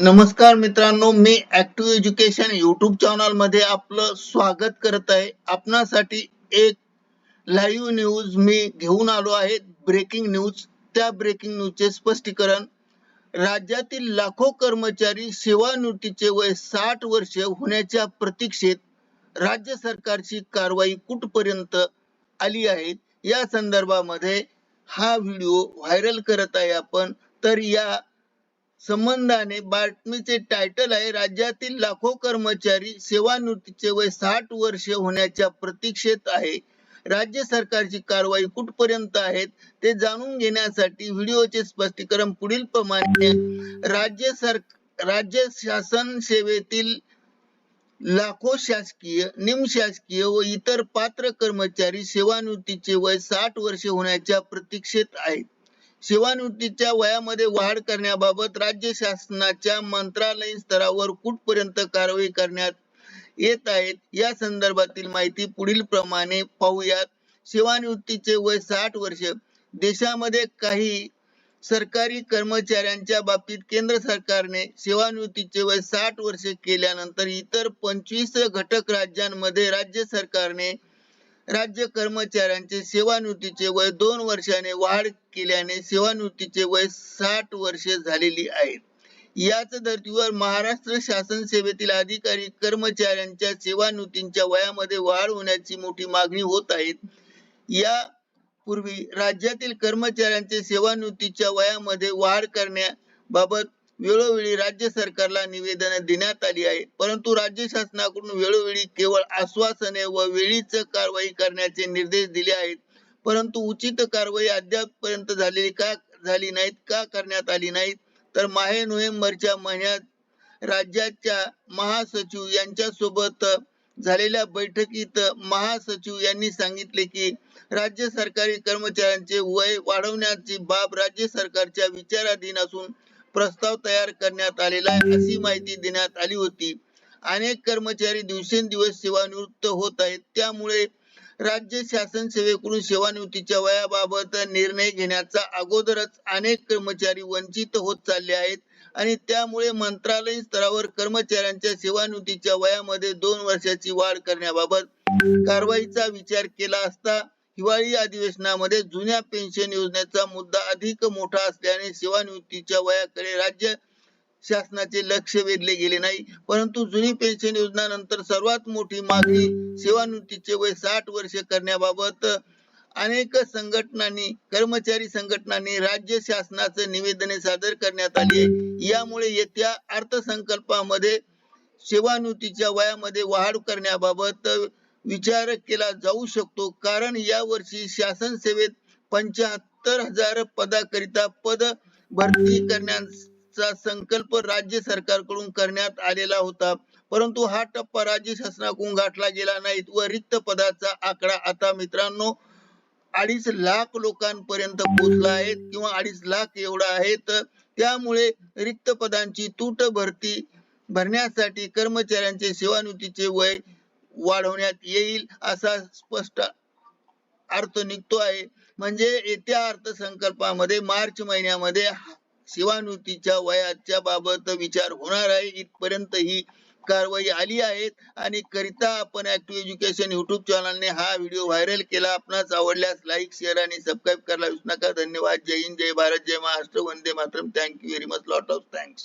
नमस्कार मित्रांनो मी ऍक्टिव्ह एज्युकेशन युट्यूब चॅनलमध्ये आपलं स्वागत करत आहे. आपणासाठी एक लाईव्ह न्यूज मी घेऊन आलो आहे. ब्रेकिंग न्यूज त्या ब्रेकिंग न्यूजचे स्पष्टीकरण. राज्यातील लाखो कर्मचारी सेवानिवृत्तीचे वय साठ वर्ष होण्याच्या प्रतीक्षेत राज्य सरकारची कारवाई कुठपर्यंत आली आहे? या संदर्भामध्ये हा व्हिडिओ व्हायरल करत आहे आपण. तर या संबंधाने बातमीचे टायटल आहे राज्यातील लाखो कर्मचारी सेवानिवृत्तीचे वय साठ वर्षे होण्याच्या प्रतीक्षेत आहे. राज्य सरकारची कारवाई कुठपर्यंत आहेत ते जाणून घेण्यासाठी व्हिडिओचे स्पष्टीकरण पुढील प्रमाणे राज्य सर राज्य शासन सेवेतील लाखो शासकीय निमशासकीय व इतर पात्र कर्मचारी सेवानिवृत्तीचे वय साठ वर्षे होण्याच्या प्रतीक्षेत आहेत. सेवानिवृत्तीच्या वयामध्ये वाढ करण्याबाबत राज्य शासनाच्या मंत्रालयीन स्तरावर कुठपर्यंत कारवाई करण्यात येत आहेत या संदर्भातील माहिती पुढील प्रमाणे पाहूयात. सेवानिवृत्तीचे वय साठ वर्ष. देशामध्ये काही सरकारी कर्मचाऱ्यांच्या बाबतीत केंद्र सरकारने सेवानिवृत्तीचे वय साठ वर्ष केल्यानंतर इतर पंचवीस घटक राज्यांमध्ये राज्य सरकारने राज्य कर्मचाऱ्यांचे सेवानिवृत्तीचे वय दोन वर्षाने वाढ केल्याने सेवानिवृत्तीचे वय साठ वर्षे झालेली आहे. याच धर्तीवर महाराष्ट्र शासन सेवेतील अधिकारी कर्मचाऱ्यांच्या सेवानिवृत्तीच्या वयामध्ये वाढ होण्याची मोठी मागणी होत आहे. या पूर्वी राज्यातील कर्मचाऱ्यांचे सेवानिवृत्तीच्या वयामध्ये वाढ करण्याबाबत वेळोवेळी राज्य सरकारला निवेदन देण्यात आली आहे. परंतु राज्य शासनाकडून वेळोवेळी केवळ आश्वासने व वेळीच कारवाई करण्याचे निर्देश दिले आहेत. परंतु उचित कारवाई अद्यापपर्यंत झालेली का झाली नाहीत का करण्यात आली नाहीत? तर माहे नोव्हेंबरच्या महिन्यात राज्याच्या महासचिव यांच्या सोबत झालेल्या बैठकीत महासचिव यांनी सांगितले की राज्य सरकारी कर्मचाऱ्यांचे वय वाढवण्याची बाब राज्य सरकारच्या विचाराधीन असून प्रस्ताव तयार करण्यात आलेला आहे अशी माहिती देण्यात आली होती. अनेक कर्मचारी दिवसेंदिवस सेवानिवृत्त होत आहेत. त्यामुळे राज्य शासन सेवेकडून सेवानिवृत्तीच्या वयाबाबत निर्णय घेण्याचा अगोदरच अनेक कर्मचारी वंचित होत चालले आहेत आणि त्यामुळे मंत्रालय स्तरावर कर्मचाऱ्यांच्या सेवानिवृत्तीच्या वयामध्ये दोन वर्षाची वाढ करण्याबाबत कारवाईचा विचार केला असता हिवाळी अधिवेशनामध्ये जुन्या पेन्शन योजनेचा मुद्दा अधिक मोठा असल्याने सेवानिवृत्तीच्या वयाकडे राज्य शासनाचे लक्ष वेधले गेले नाही. परंतु जुनी पेन्शन योजना नंतर सर्वात मोठी मागणी सेवानिवृत्तीचे वय साठ वर्ष करण्याबाबत अनेक संघटनांनी कर्मचारी संघटनांनी राज्य शासनाचे निवेदने सादर करण्यात आली यामुळे येत्या अर्थसंकल्पामध्ये सेवानिवृत्तीच्या वयामध्ये वाढ करण्याबाबत विचार केला जाऊ शकतो. कारण या वर्षी शासन सेवेत पंच्याहत्तर हजार पदाकरिता पद भरती करण्याचा संकल्प राज्य सरकारकडून करण्यात आलेला होता. परंतु हा टप्पा राज्य शासनाकडून गाठला गेला नाही व रिक्त पदाचा आकडा आता मित्रांनो अडीच लाख लोकांपर्यंत पोहोचला आहे किंवा अडीच लाख एवढा आहे. तर त्यामुळे रिक्त पदांची तूट भरती भरण्यासाठी कर्मचाऱ्यांचे सेवानिवृत्तीचे वय वाढवण्यात येईल असा स्पष्ट अर्थ निघतो आहे. म्हणजे येत्या अर्थसंकल्पामध्ये मार्च महिन्यामध्ये सेवानिवृत्तीच्या वयाच्या बाबत विचार होणार आहे. इथपर्यंत ही कारवाई आली आहे. आणि करिता आपण ऍक्टिव्ह एज्युकेशन युट्यूब चॅनलने हा व्हिडिओ व्हायरल केला. आपणास आवडल्यास लाईक शेअर आणि सबस्क्राईब करायला विसरू नका. धन्यवाद. जय हिंद जय भारत जय महाराष्ट्र. वंदे Mataram. Thank you very much lot of thanks